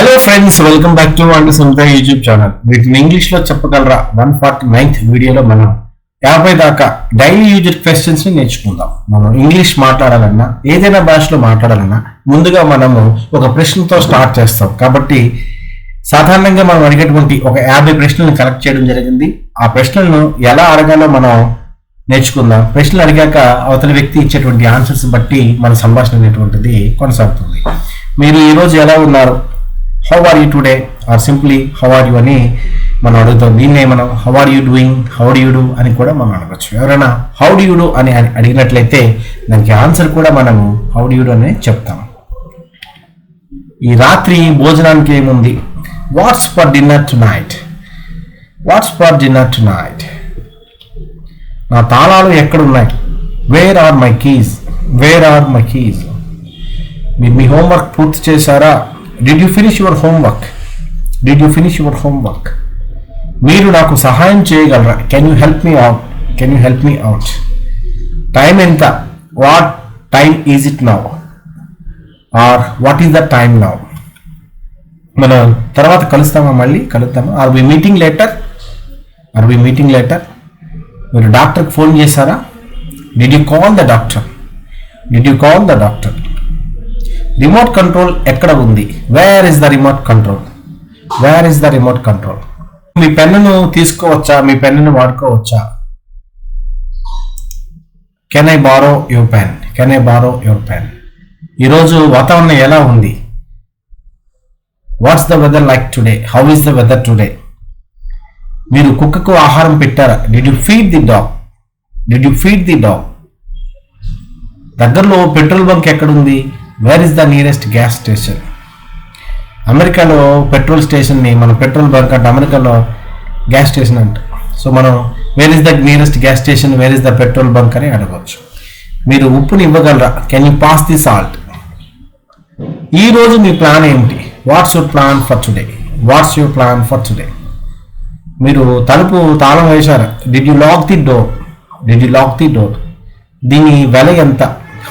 Hello friends welcome back to and సొంత YouTube channel వీటిని ఇంగ్లీష్లో చెప్పగలరా? వన్ ఫార్టీ నైన్త్ వీడియోలో మనం యాభై దాకా డైలీ యూజర్ క్వశ్చన్స్ని నేర్చుకుందాం. మనం ఇంగ్లీష్ మాట్లాడాలన్నా ఏదైనా భాషలో మాట్లాడాలన్నా ముందుగా మనము ఒక ప్రశ్నతో స్టార్ట్ చేస్తాం. కాబట్టి సాధారణంగా మనం అడిగేటువంటి ఒక యాభై ప్రశ్నలను కలెక్ట్ చేయడం జరిగింది. ఆ ప్రశ్నలను ఎలా అడగాలో మనం నేర్చుకుందాం. ప్రశ్నలు అడిగాక అవతల వ్యక్తి ఇచ్చేటువంటి ఆన్సర్స్ బట్టి మన సంభాషణ అనేటువంటిది కొనసాగుతుంది. మీరు ఈరోజు ఎలా ఉన్నారు? How are you today are simply how are you అని మనం అడుగుతాం. దీన్నే మనం how are you doing how do you do అని కూడా మనం అడగచ్చు. ఎవరైనా హౌ డు యూ డూ అని అడిగినట్లయితే దానికి ఆన్సర్ కూడా మనము హౌ డు యూ డూ అనే చెప్తాం. ఈ రాత్రి భోజనానికి ఏముంది? What's for dinner tonight what's for dinner tonight నా తాళాలు ఎక్కడున్నాయి? Where are my keys where are my keys మీరు మీ హోంవర్క్ పూర్తి చేశారా? Did you finish your homework did you finish your homework మీరు నాకు సహాయం చేయగలరా? Can you help me out can you help me out time ఎంత? What time is it now or what is the time now మనం తర్వాత కలుస్తామా మళ్ళీ? కలుద్దామా? Are we meeting later are we meeting later మీరు డాక్టర్కి ఫోన్ చేశారా? Did you call the doctor did you call the doctor remote control ఎక్కడ ఉంది? Where is the remote control where is the remote control మీ పెన్నును తీసుకోవచ్చా? మీ పెన్నును వాడుకోవచ్చా? Can I borrow your pen can I borrow your pen ఈరోజు వాతావరణం ఎలా ఉంది? What's the weather like today how is the weather today మీరు కుక్కకు ఆహారం పెట్టారా? Did you feed the dog did you feed the dog దగ్గరలో పెట్రోల్ బంక్ ఎక్కడుంది where is the nearest gas station అమెరికాలో పెట్రోల్ స్టేషన్ని మనం పెట్రోల్ బంక్ అంటే అమెరికాలో గ్యాస్ స్టేషన్ అంట. సో మనం where is the nearest gas station where is the petrol bunk అని అడగవచ్చు మీరు ఉప్పుని ఇవ్వగలరా? Can you pass the salt ఈ రోజు మీ ప్లాన్ ఏమిటి? What's your plan for today what's your plan for today మీరు తలుపు తాళం వేశారా? Did you lock the door did you lock the door దీని వెల ఎంత?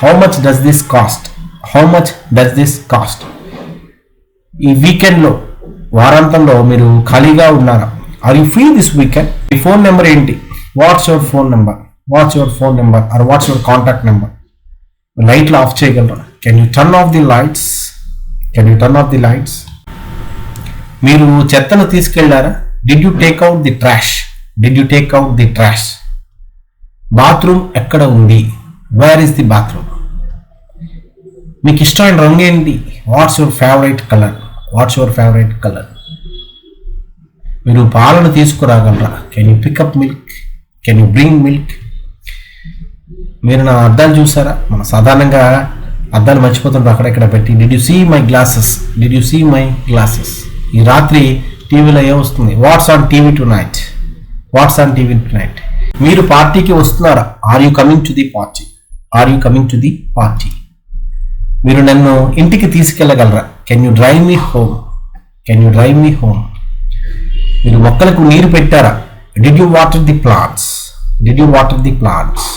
How much does this cost how much does this cost ఈ వీకెండ్లో వారాంతంలో మీరు ఖాళీగా ఉన్నారా? Are you free this weekend me phone number ఏంటి? What's your phone number what's your phone number or what's your contact number లైట్లు off చేయగలరా? Can you turn off the lights can you turn off the lights మీరు చెత్తను తీసుకెళ్ళారా? Did you take out the trash did you take out the trash bathroom ఎక్కడ ఉంది? Where is the bathroom మీకు ఇష్టమైన రంగు ఏంటి? What's your favourite colour what's your favourite colour మీరు పాలను తీసుకురాగలరా? Can you pick up milk can you bring milk మీరు నా అద్దాలు చూసారా? మన సాధారణంగా అద్దాలు మర్చిపోతుంటారు. అక్కడెక్కడ పెట్టి. Did you see my glasses did you see my glasses ఈ రాత్రి టీవీలో ఏమొస్తుంది? What's on TV tonight what's on TV tonight మీరు పార్టీకి వస్తున్నారా? Are you coming to the party are you coming to the party మీరు నన్ను ఇంటికి తీసుకెళ్ళగలరా? Can you drive me home can you drive me home మీరు మొక్కలకు నీరు పెట్టారా? Did you water the plants did you water the plants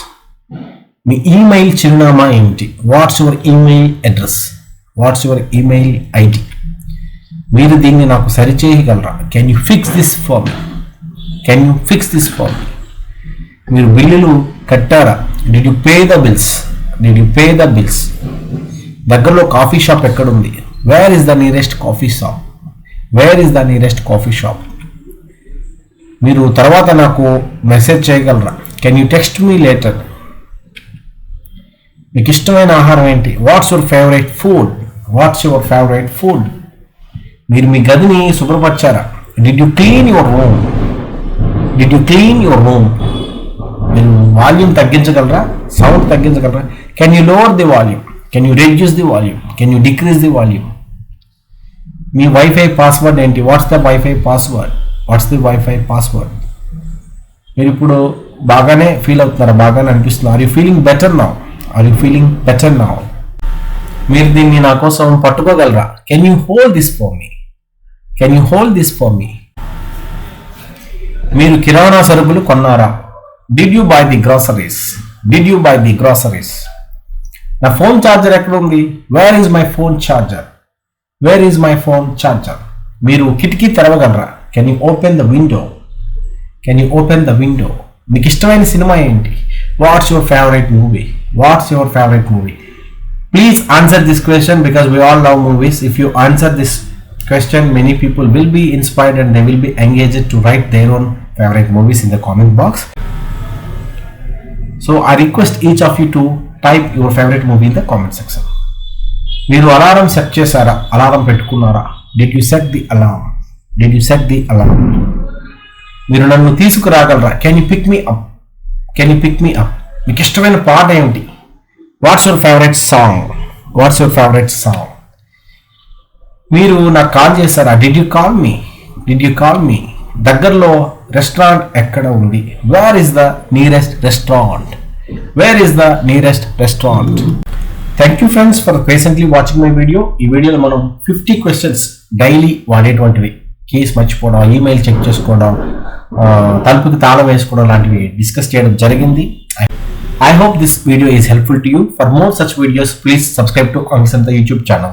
me email చిరునామా ఏమిటి? What's your email address what's your email ID మీరు దీన్ని నాకు సరిచేయగలరా? Can you fix this form can you fix this form మీరు బిల్లులు కట్టారా? Did you pay the bills did you pay the bills దగ్గరలో coffee shop ఎక్కడుంది? Where is the nearest coffee shop where is the nearest coffee shop మీరు తర్వాత నాకు message చేయగలరా? Can you text me later మీకు ఇష్టమైన ఆహారం ఏంటి? What's your favourite food what's your favourite food మీరు మీ గదిని శుభ్రపరిచారా? Did you clean your room did you clean your room మీరు వాల్యూమ్ తగ్గించగలరా? Sound తగ్గించగలరా? Can you lower the volume can you reduce the volume can you decrease the volume me wifi password ఏంటి? What's the WiFi password what's the WiFi password మీరు ఇప్పుడు బాగానే feel అవుతున్నారా? బాగానే అనిపిస్తున్నారు are you feeling better now are you feeling better now మీరు దీన్ని నా కోసం పట్టుకోగలరా? Can you hold this for me can you hold this for me మీరు కిరాణా సరుకులు కొన్నారా? Did you buy the groceries did you buy the groceries నా phone charger ఎక్కడ ఉంది? Where is my phone charger where is my phone charger మీరు కిటికీ తెరవగలరా? Can you open the window can you open the window మీకు ఇష్టమైన cinema ఏంటి? What's your favourite movie what's your favourite movie please answer this question because we all love movies if you answer this question many people will be inspired and they will be engaged to write their own favorite movies in the comment box. So i request each of you to type your favourite movie in the comment section మీరు alarm set చేశారా? Alarm పెట్టుకున్నారా? Did you set the alarm did you set the alarm మీరు నన్ను తీసుకురాగలరా? Can you pick me up can you pick me up మీకు ఇష్టమైన పాట ఏమిటి what's your favourite song what's your favourite song మీరు నాకు కాల్ చేశారా? Did you call me did you call me దగ్గరలో రెస్టారెంట్ ఎక్కడ ఉంది? Where is the nearest restaurant where is the nearest restaurant thank you friends for patiently watching my video ఈ వీడియోలో మనం fifty questions daily వాడేటువంటివి. Case మర్చిపోవడం email check చేసుకోవడం తలుపుకి తాళం వేసుకోవడం లాంటివి డిస్కస్ చేయడం జరిగింది. I hope this video is helpful to you for more such videos please subscribe to కాంగ్సంత YouTube channel